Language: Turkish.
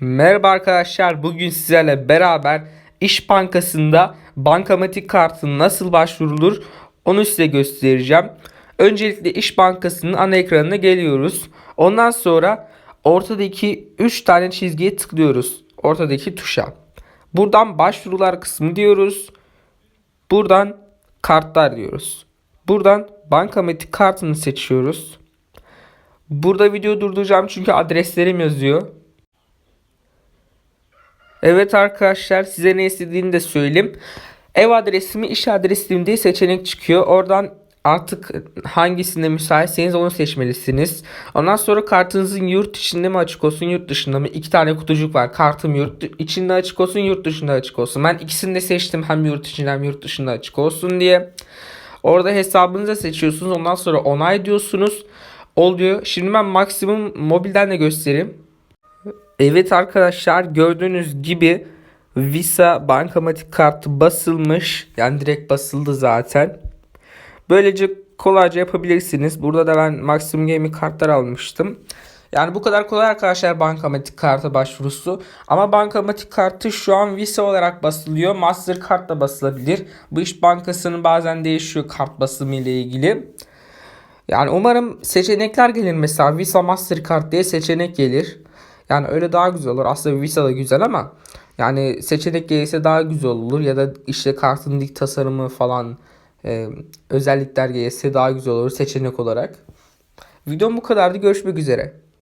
Merhaba arkadaşlar. Bugün sizlerle beraber İş Bankası'nda bankamatik kartı nasıl başvurulur onu size göstereceğim. Öncelikle İş Bankası'nın ana ekranına geliyoruz. Ondan sonra ortadaki 3 tane çizgiye tıklıyoruz. Ortadaki tuşa. Buradan başvurular kısmı diyoruz. Buradan kartlar diyoruz. Buradan bankamatik kartını seçiyoruz. Burada video durduracağım çünkü adreslerim yazıyor. Evet arkadaşlar size ne istediğini de söyleyeyim. Ev adresimi iş adresim diye seçenek çıkıyor. Oradan artık hangisinde müsaitseniz onu seçmelisiniz. Ondan sonra kartınızın yurt içinde mi açık olsun yurt dışında mı? İki tane kutucuk var. Kartım yurt içinde açık olsun yurt dışında açık olsun. Ben ikisini de seçtim hem yurt içinde hem yurt dışında açık olsun diye. Orada hesabınızı seçiyorsunuz. Ondan sonra onay diyorsunuz. Oluyor. Şimdi ben maksimum mobilden de göstereyim. Evet arkadaşlar gördüğünüz gibi Visa bankamatik kartı basılmış. Yani direkt basıldı zaten. Böylece kolayca yapabilirsiniz. Burada da ben Maximum Gaming kartlar almıştım. Yani bu kadar kolay arkadaşlar bankamatik kartı başvurusu. Ama bankamatik kartı şu an Visa olarak basılıyor. Mastercard da basılabilir. Bu iş bankasının bazen değişiyor kart basımı ile ilgili. Yani umarım seçenekler gelir mesela Visa Mastercard diye seçenek gelir. Yani öyle daha güzel olur. Aslında Visa da güzel ama yani seçenek gelirse daha güzel olur ya da işte kartın dik tasarımı falan e, özellikler gelirse daha güzel olur seçenek olarak. Videom bu kadardı. Görüşmek üzere.